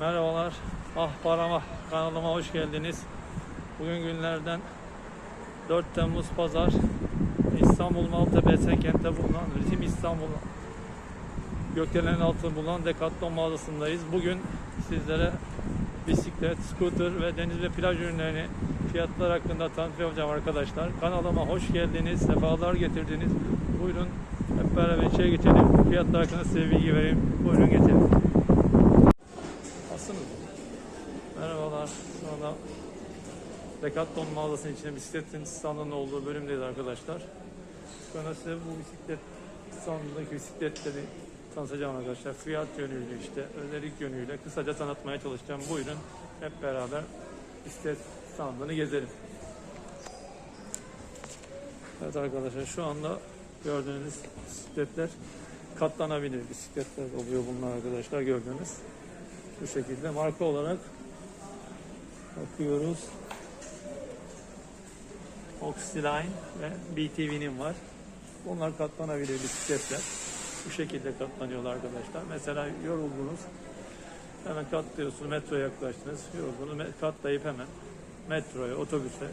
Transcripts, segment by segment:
Merhabalar. Ah parama kanalıma hoş geldiniz. Bugün günlerden 4 Temmuz Pazar. İstanbul Maltepe Esenkent'te bulunan Ritim İstanbul gökdelenin altında bulunan Decathlon mağazasındayız. Bugün sizlere bisiklet, scooter ve deniz ve plaj ürünlerini fiyatlar hakkında tanıtım yapacağım arkadaşlar. Kanalıma hoş geldiniz, sefalar getirdiniz. Buyurun hep beraber içeri geçelim. Fiyatlar hakkında size bilgi vereyim. Buyurun geçelim. Asın. Merhabalar. Şu anda Decathlon mağazasının içinde bisikletin standının olduğu bölümdeyiz arkadaşlar. Anda size bu bisiklet standındaki bisikletleri tanıtacağım arkadaşlar. Fiyat yönüyle işte, özellik yönüyle kısaca tanıtmaya çalışacağım. Buyurun hep beraber bisiklet standını gezelim. Evet arkadaşlar şu anda gördüğünüz bisikletler katlanabilir bisikletler oluyor bunlar arkadaşlar gördüğünüz. Bu şekilde marka olarak bakıyoruz. Oxyline ve BTV'nin var. Bunlar katlanabilir bisikletler. Bu şekilde katlanıyorlar arkadaşlar. Mesela yoruldunuz. Hemen katlıyorsunuz. Metroya yaklaştınız. Yoruldunuz. Katlayıp hemen metroya, otobüse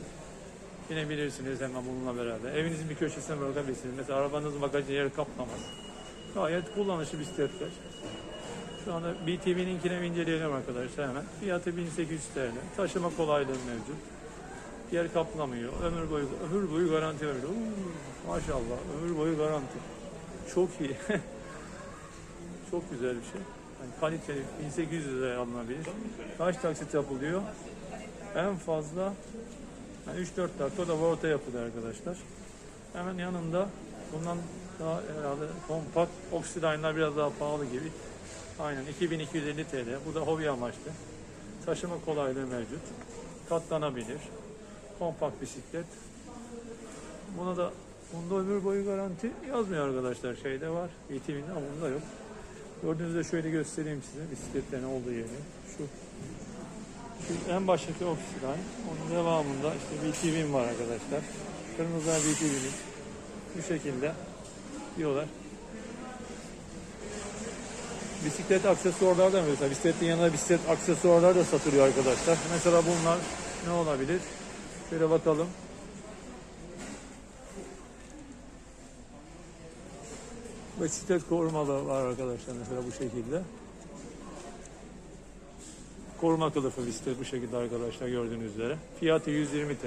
binebilirsiniz hemen bununla beraber. Evinizin bir köşesine bırakabilirsiniz. Mesela arabanızın bagajı yeri kaplamaz. Gayet kullanışlı bisikletler. Şu anda BTV'ninkine inceleyelim arkadaşlar hemen. Fiyatı 1800 TL. Taşıma kolaylığı mevcut. Yer kaplamıyor. Ömür boyu ömür boyu garanti veriyor. Maşallah ömür boyu garanti. Çok iyi. Çok güzel bir şey. Yani kaliteli 1800 liraya alınabilir. Kaç taksit yapılıyor? En fazla yani 3-4 dakika da orta yapılıyor arkadaşlar. Hemen yanında bundan daha herhalde kompakt oksidaynlar biraz daha pahalı gibi. Aynen 2250 TL. Bu da hobi amaçlı. Taşıma kolaylığı mevcut. Katlanabilir. Kompakt bisiklet. Buna da bunda ömür boyu garanti yazmıyor arkadaşlar. Şeyde var. ETV'nin ama bunda yok. Gördüğünüzde şöyle göstereyim size bisikletlerin olduğu yeri. Şu, şu en baştaki Oxidine. Onun devamında işte BTV'm var arkadaşlar. Kırmızılar BTV'nin. Bu şekilde diyorlar. Bisiklet aksesuarlar da mesela bisikletin yanında bisiklet aksesuarlar da satılıyor arkadaşlar. Mesela bunlar ne olabilir? Şöyle bakalım. Bisiklet korumalı var arkadaşlar mesela bu şekilde. Koruma kılıfı bisiklet bu şekilde arkadaşlar gördüğünüz üzere. Fiyatı 120 TL.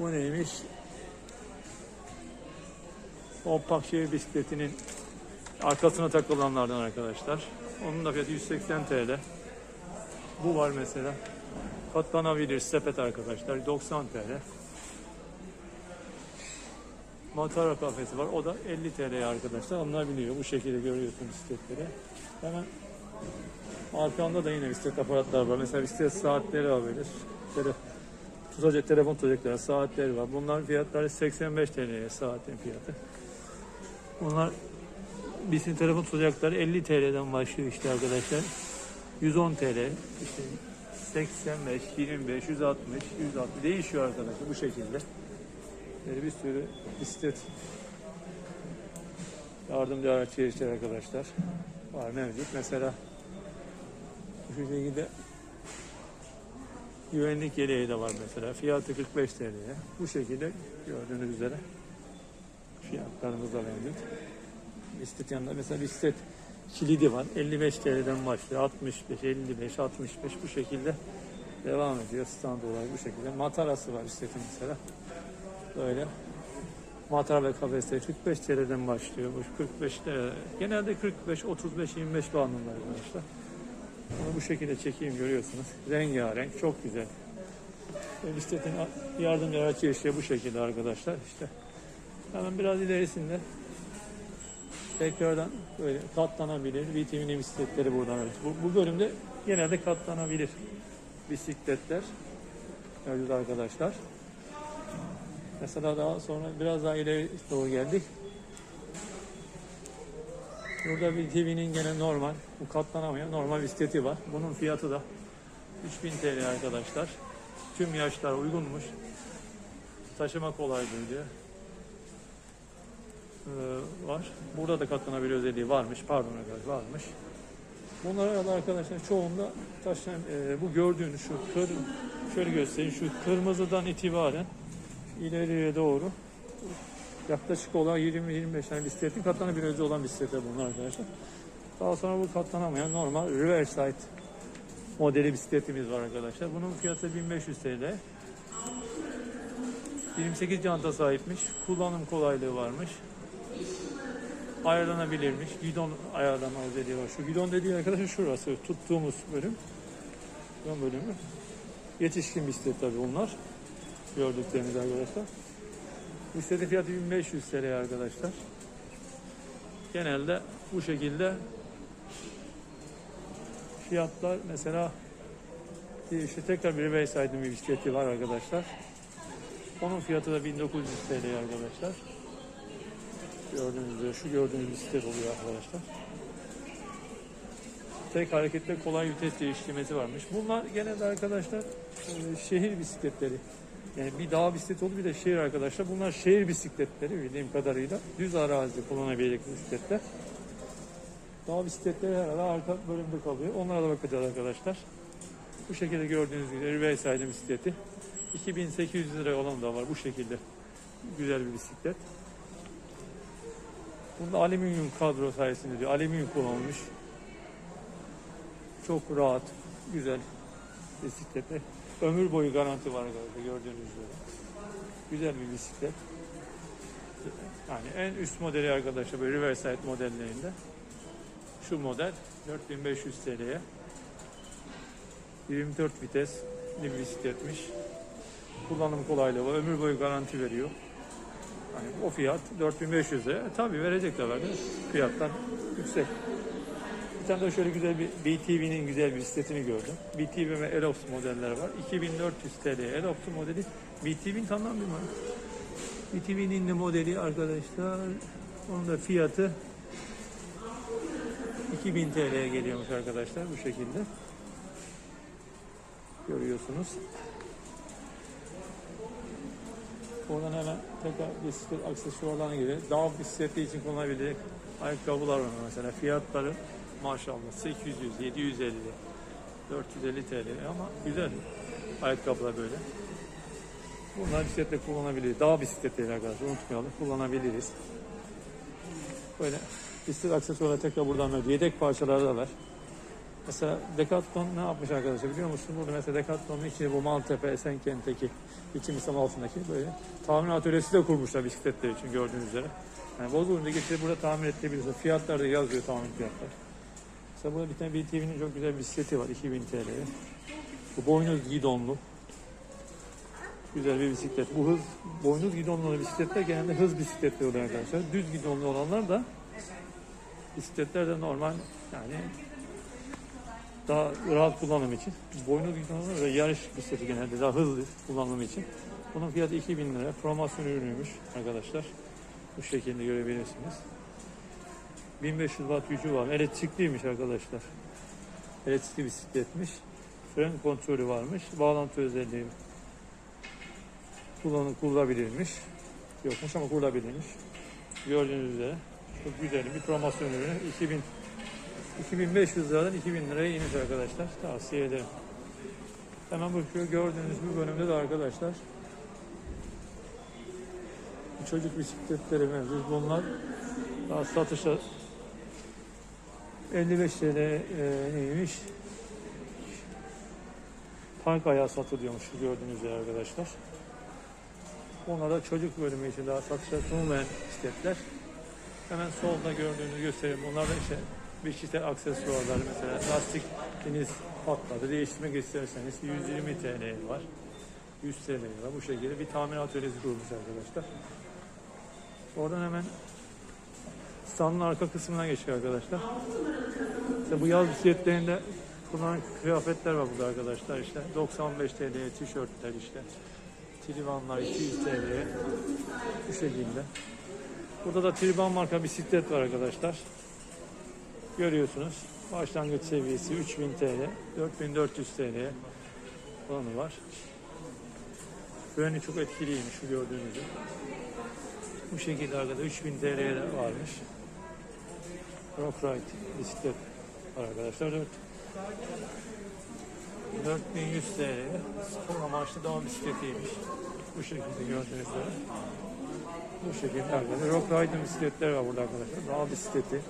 Bu neymiş? Kompakt şehir bisikletinin arkasına takılanlardan arkadaşlar. Onun da fiyatı 180 TL. Bu var mesela. Katlanabilir sepet arkadaşlar 90 TL. Matara kafesi var. O da 50 TL arkadaşlar. Onlar biliyor. Bu şekilde görüyorsunuz bisikletleri. Hemen arkamda da yine bisiklet aparatlar var. Mesela bisiklet saatleri var böyle. Tele, tutacak, telefon tutacakları saatleri var. Bunların fiyatları 85 TL'ye saatin fiyatı. Bunlar bizim telefon tutacakları 50 TL'den başlıyor işte arkadaşlar. 110 TL, işte 85, 25, 160, 160 değişiyor arkadaşlar bu şekilde. Böyle bir sürü bisiklet yardımcı araç gelişler arkadaşlar var mevcut. Mesela şu şekilde güvenlik yeleği de var mesela. Fiyatı 45 TL'ye. Bu şekilde gördüğünüz üzere fiyatlarımız da mevcut. Bisiklet yanında mesela bisiklet kilidi var. 55 TL'den başlıyor. 65, 55, 65 bu şekilde devam ediyor stand olarak bu şekilde. Matarası var bisikletin mesela. Böyle. Matara ve kafesleri 45 TL'den başlıyor. Bu 45 TL. Genelde 45, 35, 25 bandında arkadaşlar. Bunu bu şekilde çekeyim görüyorsunuz. Rengarenk, çok güzel. Ve bisikletin yardımcı araç girişleri bu şekilde arkadaşlar. İşte hemen biraz ilerisinde tekrardan böyle katlanabilir vitamin bisikletleri buradan mevcut. Bu, bu bölümde genelde katlanabilir bisikletler mevcut arkadaşlar. Mesela daha sonra biraz daha ileri doğru geldik. Burada bir TV'nin gene normal, bu katlanamayan normal bisikleti var. Bunun fiyatı da 3000 TL arkadaşlar. Tüm yaşlar uygunmuş. Taşıma kolaylığı diyor. Ee, var. Burada da katlanabilir özelliği varmış. Pardon arkadaşlar varmış. Bunlara da arkadaşlar çoğunda taşlan, e, bu gördüğünüz şu kır, şöyle göstereyim şu kırmızıdan itibaren ileriye doğru yaklaşık olarak 20-25 tane bisikletin katlanabilir olan bisikletler bunlar arkadaşlar. Daha sonra bu katlanamayan normal Riverside modeli bisikletimiz var arkadaşlar. Bunun fiyatı 1500 TL. 28 canta sahipmiş. Kullanım kolaylığı varmış. Ayarlanabilirmiş. Gidon ayarlama özelliği var. Şu gidon dediği arkadaşlar şurası. Tuttuğumuz bölüm. Gidon bölümü. Yetişkin bisiklet tabii bunlar. Gördükleriniz arkadaşlar. Bisikletin fiyatı 1500 TL arkadaşlar. Genelde bu şekilde fiyatlar mesela işte tekrar bir Bayside'ın bir bisikleti var arkadaşlar. Onun fiyatı da 1900 TL arkadaşlar. Gördüğünüz üzere şu gördüğünüz bisiklet oluyor arkadaşlar. Tek harekette kolay vites değiştirmesi varmış. Bunlar genelde arkadaşlar e, şehir bisikletleri. Yani bir dağ bisikleti oldu bir de şehir arkadaşlar. Bunlar şehir bisikletleri bildiğim kadarıyla. Düz arazide kullanabilecek bisikletler. Dağ bisikletleri herhalde arka bölümde kalıyor. Onlara da bakacağız arkadaşlar. Bu şekilde gördüğünüz gibi Riverside bisikleti. 2800 lira olan da var bu şekilde. Güzel bir bisiklet. Bunda alüminyum kadro sayesinde diyor. Alüminyum kullanılmış. Çok rahat, güzel bisiklete. Ömür boyu garanti var arkadaşlar gördüğünüz üzere. Güzel bir bisiklet. Yani en üst modeli arkadaşlar böyle Riverside modellerinde. Şu model 4500 TL'ye 24 vites bir bisikletmiş. Kullanım kolaylığı var. Ömür boyu garanti veriyor. Yani o fiyat 4500 lira. E, tabii verecekler? Fiyattan yüksek. Bir tane de şöyle güzel bir BTV'nin güzel bir bisikletini gördüm. BTV ve Elox modelleri var. 2400 TL Elox modeli. BTV'nin tamam bir marka. BTV'nin de modeli arkadaşlar. Onun da fiyatı 2000 TL'ye geliyormuş arkadaşlar bu şekilde. Görüyorsunuz. Oradan hemen tekrar bisiklet aksesuarlarına göre dağ bisikleti için kullanabilecek ayakkabılar var mesela. Fiyatları maşallah 800, 750, 450 TL ama güzel ayakkabılar böyle. Bunlar bisikletle kullanabiliriz. Dağ bisikletleri arkadaşlar unutmayalım. Kullanabiliriz. Böyle bisiklet aksesuarları tekrar buradan böyle yedek parçaları da var. Mesela Decathlon ne yapmış arkadaşlar biliyor musun? Burada mesela Decathlon'un içinde bu Maltepe, Esenkent'teki içim İslam altındaki böyle tamir atölyesi de kurmuşlar bisikletler için gördüğünüz üzere. Yani bozulunca getirip burada tamir edebiliyorsun. Fiyatlar da yazıyor tamir fiyatlar. Mesela burada bir tane BTV'nin çok güzel bisikleti var 2000 TL'ye. Bu boynuz gidonlu. Güzel bir bisiklet. Bu hız, boynuz gidonlu olan bisikletler genelde hız bisikletleri oluyor arkadaşlar. Düz gidonlu olanlar da bisikletler de normal yani daha rahat kullanım için. Boynuz gidonlu ve yarış bisikleti genelde daha hızlı kullanım için. Bunun fiyatı 2000 lira. Promosyon ürünüymüş arkadaşlar. Bu şekilde görebilirsiniz. 1500 watt gücü var. Elektrikliymiş arkadaşlar. Elektrikli bisikletmiş. Fren kontrolü varmış. Bağlantı özelliği kullanı kurulabilirmiş. Yokmuş ama kurulabilirmiş. Gördüğünüz üzere çok güzel bir promosyon ürünü. 2000 2500 liradan 2000 liraya inmiş arkadaşlar. Tavsiye ederim. Hemen bu gördüğünüz bu bölümde de arkadaşlar çocuk bisikletleri mevcut. Bunlar daha satışa 55 TL e, neymiş? Tank ayağı satılıyormuş gördüğünüz üzere arkadaşlar. Onlar da çocuk bölümü için daha satışa sunulmayan bisikletler. Hemen solda gördüğünüzü göstereyim. Bunlar da işte bisiklet aksesuarları mesela lastikiniz patladı. Değiştirmek isterseniz 120 TL var. 100 TL var. Bu şekilde bir tamir atölyesi kurmuş arkadaşlar. Oradan hemen standın arka kısmına geçiyor arkadaşlar. İşte bu yaz bisikletlerinde kullanılan kıyafetler var burada arkadaşlar işte 95 TL'ye tişörtler işte Tribanlar 200 TL'ye bu şekilde. Burada da Triban marka bisiklet var arkadaşlar. Görüyorsunuz. Başlangıç seviyesi 3000 TL, 4400 TL olanı var. Freni çok etkiliymiş şu gördüğünüz gibi. Bu şekilde arkadaşlar 3000 TL'ye varmış. Rock Ride bisiklet var arkadaşlar. 4 4100 TL. Spor amaçlı dağ bisikletiymiş. Bu şekilde gördüğünüz üzere. Bu şekilde arkadaşlar. Rock Rider bisikletler var burada arkadaşlar. Dağ bisikleti.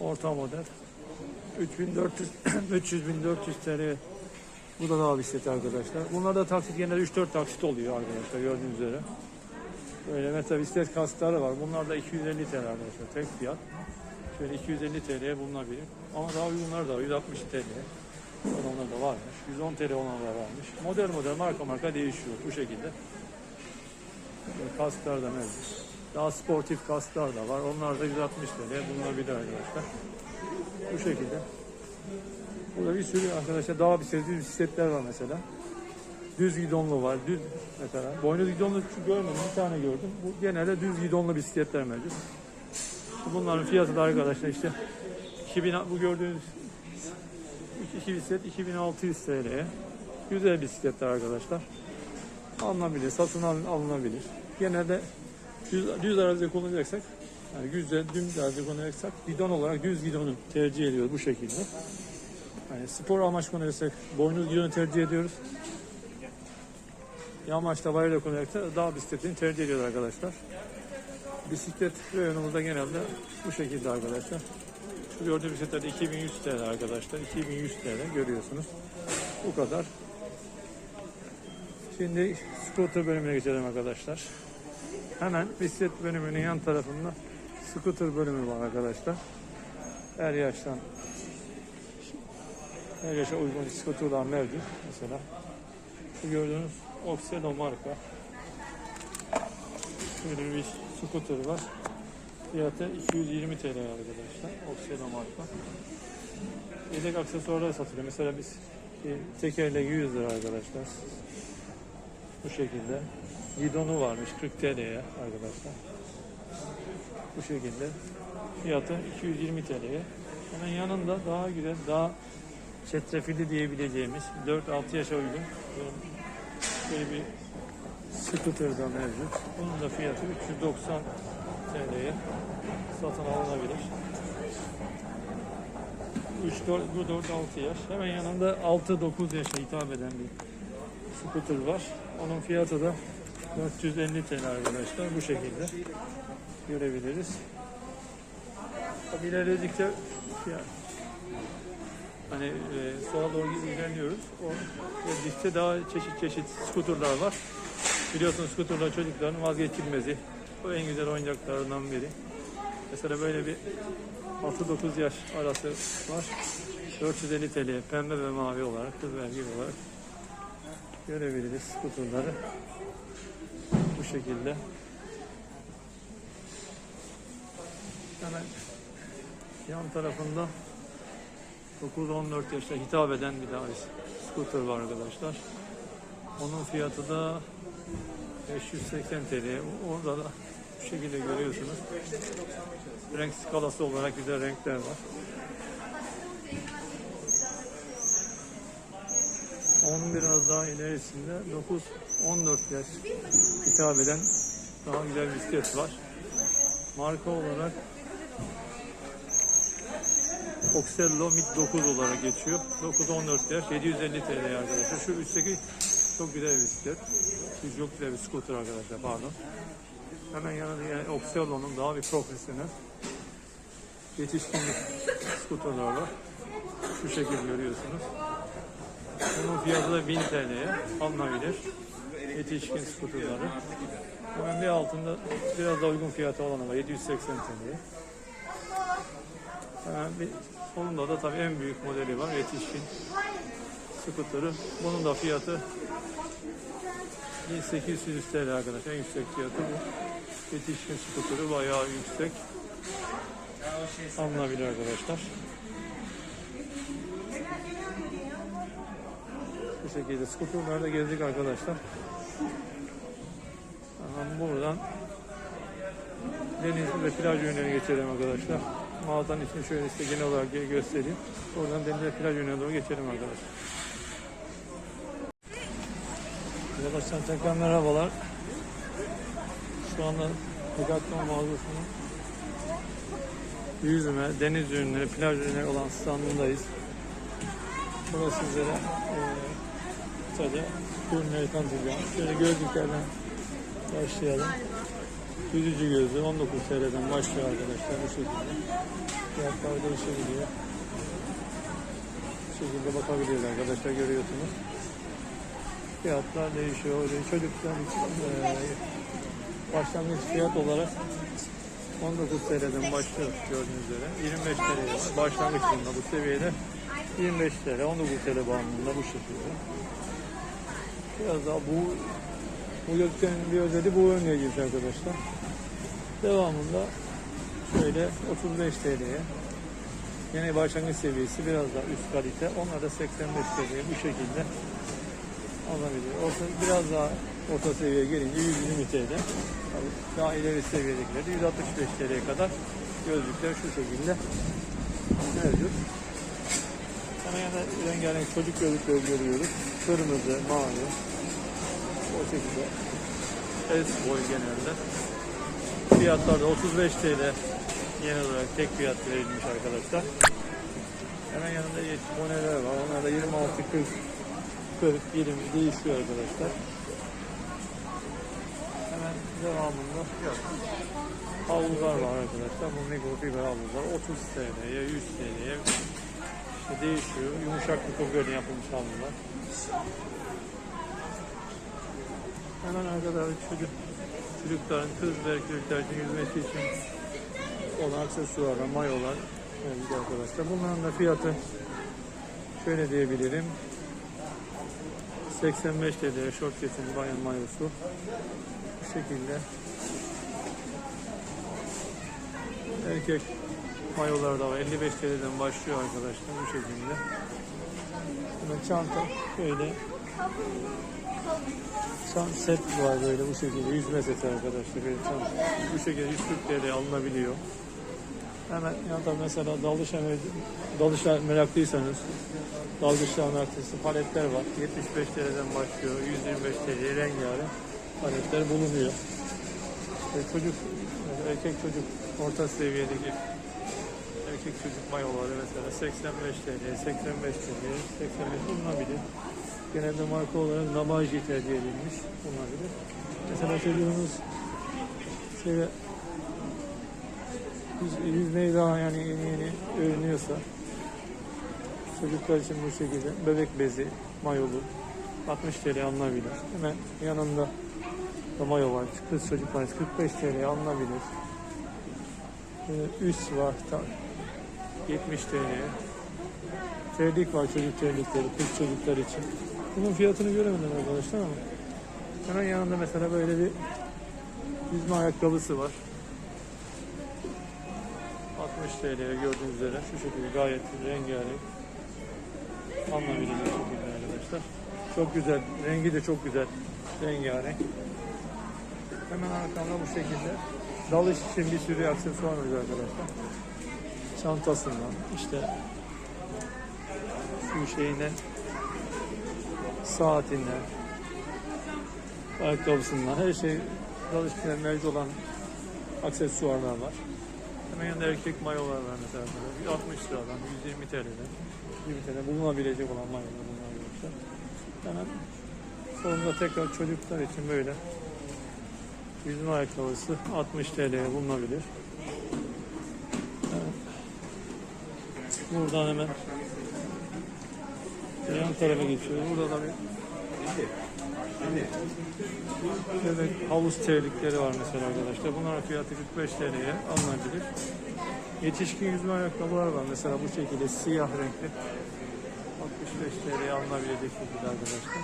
Orta model. 3400 300 1400 TL. Bu da dağ bisikleti arkadaşlar. Bunlarda taksit genelde 3-4 taksit oluyor arkadaşlar gördüğünüz üzere. Böyle mesela bisiklet kaskları var. Bunlar da 250 TL arkadaşlar. Tek fiyat. Şöyle 250 TL'ye bulunabilir. Ama daha uygunlar da var. 160 TL. Olanlar da varmış. 110 TL olanlar varmış. Model model marka marka değişiyor bu şekilde. Böyle kasklar da mevcut. Daha sportif kasklar da var. Onlar da 160 TL bulunabilir arkadaşlar. Bu şekilde. Burada bir sürü arkadaşlar dağ bisikleti bisikletler var mesela. Düz gidonlu var. Düz mesela. Boynuz gidonlu görmedim. Bir tane gördüm. Bu genelde düz gidonlu bisikletler mevcut. Bunların fiyatı da arkadaşlar işte 2000 bu gördüğünüz iki bisiklet 2600 TL'ye. Güzel bisikletler arkadaşlar. Alınabilir, satın al- alınabilir. Genelde düz, düz arazide kullanacaksak yani güzel dümdüz arazide kullanacaksak gidon olarak düz gidonu tercih ediyoruz bu şekilde. Yani spor amaç kullanacaksak boynuz gidonu tercih ediyoruz. Yamaçta bayırda kullanacaksak dağ bisikletini tercih ediyoruz arkadaşlar. Bisiklet reyonumuzda genelde bu şekilde arkadaşlar. Şu gördüğünüz bisikletler 2100 TL arkadaşlar. 2100 TL görüyorsunuz. Bu kadar. Şimdi scooter bölümüne geçelim arkadaşlar. Hemen bisiklet bölümünün yan tarafında scooter bölümü var arkadaşlar. Her yaştan her yaşa uygun scooterlar mevcut. Mesela şu gördüğünüz Oxedo marka. Şöyle bir scooter var. Fiyatı 220 TL arkadaşlar. Oxedo marka. Yedek aksesuarlar satılıyor. Mesela biz bir tekerlek 100 lira arkadaşlar. Bu şekilde. Gidonu varmış 40 TL'ye arkadaşlar. Bu şekilde. Fiyatı 220 TL'ye. Hemen yanında daha güzel, daha çetrefilli diyebileceğimiz 4-6 yaşa uygun böyle bir scooter da mevcut. Bunun da fiyatı 390 TL'ye satın alınabilir. 3, 4, bu 4, 6 yaş. Hemen yanında 6-9 yaşa hitap eden bir scooter var. Onun fiyatı da 450 TL arkadaşlar. Bu şekilde görebiliriz. Tabii ilerledikçe yani hani e, sola doğru ilerliyoruz. O ilerledikçe daha çeşit çeşit skuterlar var. Biliyorsunuz skuterlar çocukların vazgeçilmezi. Bu en güzel oyuncaklarından biri. Mesela böyle bir 6-9 yaş arası var. 450 TL pembe ve mavi olarak, kız ve erkek olarak görebiliriz skuterları. Şekilde. Hemen yan tarafında 9-14 yaşa hitap eden bir bir scooter var arkadaşlar. Onun fiyatı da 580 TL. Orada da bu şekilde görüyorsunuz. Renk skalası olarak güzel renkler var. Onun biraz daha ilerisinde 9-14 yaş hitap eden daha güzel bisiklet var. Marka olarak Oxello Mid 9 olarak geçiyor. 9-14 yaş 750 TL arkadaşlar. Şu üstteki çok güzel bir bisiklet. Şu çok güzel bir scooter arkadaşlar pardon. Hemen yanında yani Oxello'nun daha bir profesyonel yetişkinlik scooterlar var. Şu şekilde görüyorsunuz. Bunun fiyatı da 1000 TL'ye alınabilir. Yetişkin scooterları. Hemen bir altında biraz da uygun fiyatı olanı var. 780 TL'ye. Hemen bir sonunda da tabii en büyük modeli var. Yetişkin scooter'ı. Bunun da fiyatı 1800 TL arkadaşlar. En yüksek fiyatı bu. Yetişkin scooter'ı bayağı yüksek. Alınabilir arkadaşlar. Bu şekilde scooter'larda gezdik arkadaşlar. Hemen buradan Denizli ve plaj yönüne geçelim arkadaşlar. Mağazanın içini şöyle size genel olarak gö- göstereyim. Oradan deniz ve plaj yönüne doğru geçelim arkadaşlar. Arkadaşlar tekrar merhabalar. Şu anda Decathlon mağazasının yüzme, deniz ürünleri, plaj ürünleri olan standındayız. Burada sizlere e, kısaca ürünleri tanıtacağım. Şöyle gözlüklerden başlayalım. Yüzücü gözlüğü 19 TL'den başlıyor arkadaşlar bu şekilde. Fiyatlar değişebiliyor. Bu şekilde bakabiliyoruz arkadaşlar görüyorsunuz. Fiyatlar değişiyor. Çocuklar için e, başlangıç fiyat olarak 19 TL'den başlıyor gördüğünüz üzere. 25 TL. Başlangıç bu seviyede 25 TL, 19 TL bağımlılığında bu şekilde. Biraz daha bu bu gözlüklerin bir özelliği bu yönle ilgili arkadaşlar. Devamında şöyle 35 TL'ye yine başlangıç seviyesi biraz daha üst kalite. Onlar da 85 TL'ye bu şekilde alınabilir. Orta, biraz daha orta seviyeye gelince 120 TL. Daha ileri seviyedekileri de 165 TL'ye kadar gözlükler şu şekilde mevcut. Hemen yana rengarenk çocuk gözlükleri görüyoruz. Kırmızı, mavi. O şekilde. S boy genelde. Fiyatlar da 35 TL yeni olarak tek fiyat verilmiş arkadaşlar. Hemen yanında yeşil boneler var. Onlar da 26, 40, 40, 20 değişiyor arkadaşlar. Hemen devamında havlular var arkadaşlar. Bu mikrofiber havlular 30 TL'ye, 100 TL'ye işte değişiyor. Yumuşak mikrofiberle yapılmış havlular. Hemen arkada çocuk çocukların kız ve erkekler için yüzmesi için olan aksesuarlar, mayolar mevcut arkadaşlar. Bunların da fiyatı şöyle diyebilirim. 85 TL şort kesim bayan mayosu. Bu şekilde. Erkek mayolar da var. 55 TL'den başlıyor arkadaşlar bu şekilde. Hemen çanta şöyle Çant set var böyle bu şekilde yüzme seti arkadaşlar. Böyle çant, bu şekilde 140 TL alınabiliyor. Hemen yanında mesela dalış dalışa meraklıysanız dalgıçlar meraklıysa paletler var. 75 TL'den başlıyor. 125 TL rengarenk paletler bulunuyor. İşte çocuk erkek çocuk orta seviyedeki erkek çocuk mayoları mesela 85 TL, 85 TL, 85 bulunabilir. Genelde marka olarak Namaji tercih edilmiş olabilir. Mesela çocuğunuz şey, yüz, yüzmeyi daha yani yeni yeni öğreniyorsa çocuklar için bu şekilde bebek bezi, mayolu 60 TL alınabilir. Hemen yanında da mayo var. Kız çocuklar için 45 TL alınabilir. Ee, üst var 70 TL. Terlik var çocuk terlikleri, kız çocuklar için. Bunun fiyatını göremedim arkadaşlar ama. Hemen yanında mesela böyle bir yüzme ayakkabısı var. 60 TL'ye gördüğünüz üzere şu şekilde gayet rengarenk. Anlayabilecek şekilde arkadaşlar. Çok güzel, rengi de çok güzel. Rengarenk. Hemen arkamda bu şekilde dalış için bir sürü aksesuar var arkadaşlar. Çantasından işte şu şeyine saatinden ayakkabısından her şey dalışçılar mevcut olan aksesuarlar var. Hemen yanında erkek mayolar var mesela. Bir 60 liradan 120 TL'den 20 TL bulunabilecek olan mayolar bunlar arkadaşlar. Hemen sonunda tekrar çocuklar için böyle yüzme ayakkabısı 60 TL'ye bulunabilir. Buradan hemen yan tarafa geçiyoruz. Burada da bir bebek havuz terlikleri var mesela arkadaşlar. Bunların fiyatı 45 TL'ye alınabilir. Yetişkin yüzme ayakkabılar var. Mesela bu şekilde siyah renkli. 65 TL'ye alınabilecek şekilde arkadaşlar.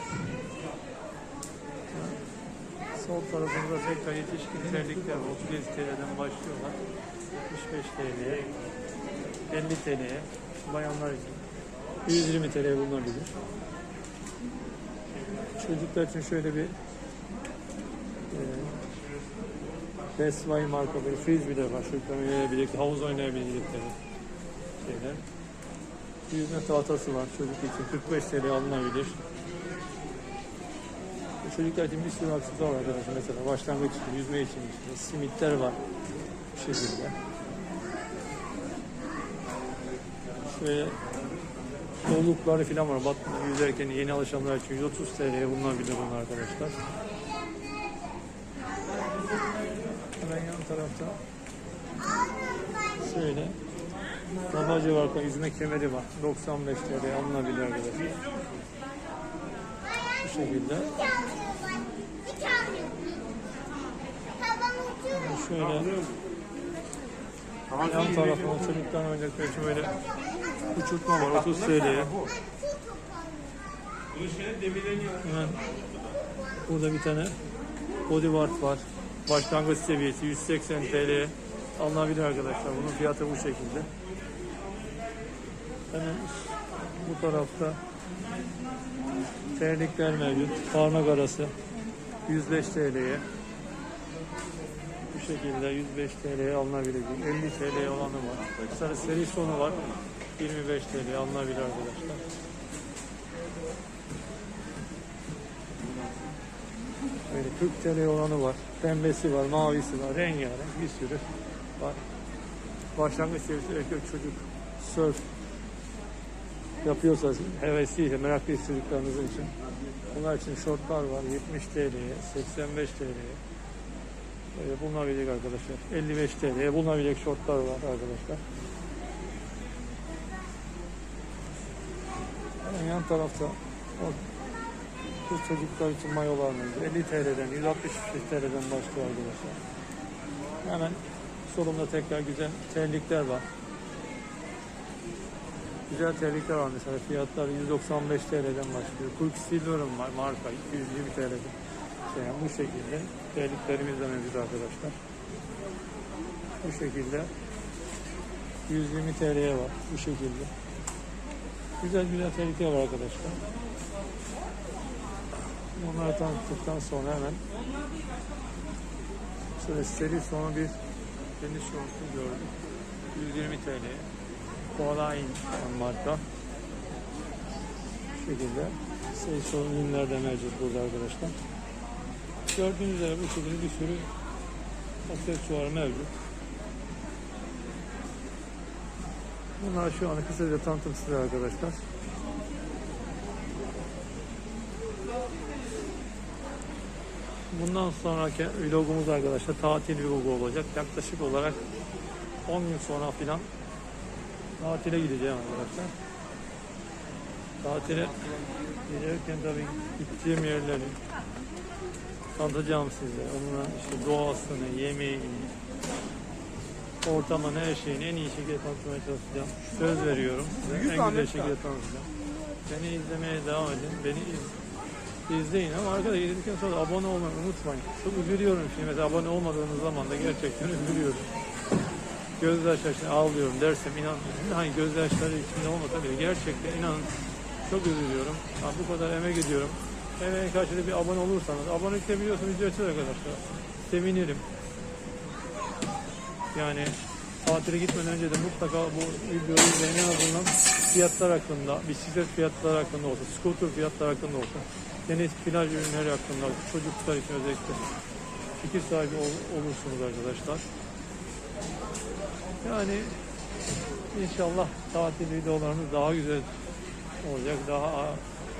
Sol tarafında tekrar yetişkin terlikler var. 37 TL'den başlıyorlar. 75 TL'ye. 50 TL'ye. Bayanlar için. 120 TL bulunabilir. Çocuklar için şöyle bir e, Best Buy marka bir frisbee de var. Çocukların oynayabilecekleri, havuz oynayabilecekleri şeyler. Yüzme tahtası var çocuk için 45 TL alınabilir. Bu Çocuklar için bir sürü aksesuar var arkadaşlar. Mesela başlangıç için, yüzme için işte, simitler var bu şekilde. Şöyle kollukları falan var. Batman'a yüzerken yeni alışanlar için 130 TL'ye bulunabilir bunlar arkadaşlar. Hemen yan tarafta şöyle Tabacı var, yüzme kemeri var. 95 TL alınabilir arkadaşlar. Bu şekilde. Şöyle yan tarafına çocuktan için böyle uçurtma var 30 TL'ye. Hemen burada bir tane bodyguard var. Başlangıç seviyesi 180 TL alınabilir arkadaşlar. Bunun fiyatı bu şekilde. Hemen bu tarafta terlikler mevcut. Parmak arası 105 TL'ye. Bu şekilde 105 TL'ye alınabilecek. 50 TL'ye olanı var. Mesela seri sonu var. 25 TL'ye alınabilir arkadaşlar. Böyle 40 TL olanı var. Pembesi var, mavisi var, rengarenk bir sürü var. Başlangıç seviyesi erkek çocuk surf yapıyorsa hevesliyse, meraklı çocuklarınız için. Bunlar için şortlar var 70 TL'ye, 85 TL'ye. Böyle bulunabilecek arkadaşlar. 55 TL'ye bulunabilecek şortlar var arkadaşlar. Yan tarafta o kız çocuklar için mayolar mevcut. 50 TL'den 165 TL'den başlıyor arkadaşlar. Hemen solumda tekrar güzel terlikler var. Güzel terlikler var mesela fiyatlar 195 TL'den başlıyor. Turk Silver'ım var marka 220 TL'den. Şey, yani bu şekilde terliklerimiz de mevcut arkadaşlar. Bu şekilde 120 TL'ye var bu şekilde. Güzel güzel terlikler var arkadaşlar. Onları tanıttıktan sonra hemen şöyle seri sonu bir deniz şortu gördüm. 120 TL'ye. Koalain marka. Bu şekilde seri sonu ürünler de mevcut burada arkadaşlar. Gördüğünüz üzere bu şekilde bir sürü aksesuar mevcut. Bunlar şu an kısaca tanıtım size arkadaşlar. Bundan sonraki vlogumuz arkadaşlar tatil vlogu olacak. Yaklaşık olarak 10 gün sonra filan tatile gideceğim arkadaşlar. Tatile giderken tabii gittiğim yerleri tanıtacağım size. Onunla işte doğasını, yemeğini, ortamını, her şeyini en iyi şekilde tanıtmaya çalışacağım. Söz veriyorum size. En güzel şekilde tanıtacağım. Beni izlemeye devam edin. Beni iz, izleyin ama arkadaşlar izledikten sonra abone olmayı unutmayın. Çok üzülüyorum şimdi mesela abone olmadığınız zaman da gerçekten üzülüyorum. Gözyaşları ağlıyorum dersem inan, hani gözyaşları içinde olmasa bile gerçekten inanın çok üzülüyorum. Ha, bu kadar emek ediyorum. Emeğin karşılığı bir abone olursanız, abonelik de biliyorsunuz ücretsiz arkadaşlar. Sevinirim. Yani tatile gitmeden önce de mutlaka bu videoyu izleyin en azından fiyatlar hakkında, bisiklet fiyatları hakkında olsun, scooter fiyatları hakkında olsun, deniz plaj ürünleri hakkında, çocuklar için özellikle fikir sahibi ol- olursunuz arkadaşlar. Yani inşallah tatil videolarımız daha güzel olacak, daha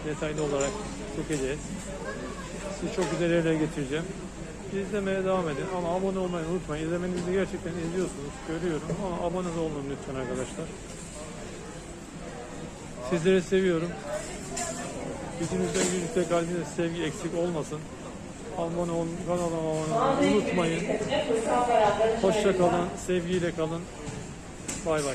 detaylı olarak çekeceğiz. Sizi çok güzel yerlere getireceğim. İzlemeye devam edin ama abone olmayı unutmayın. İzlemenizi gerçekten izliyorsunuz, görüyorum ama abone olun lütfen arkadaşlar. Sizleri seviyorum. Yüzünüzden yüzünüzde kalbinizde sevgi eksik olmasın. Abone olun, kanalıma abone olmayı unutmayın. Hoşça kalın, sevgiyle kalın. Bay bay.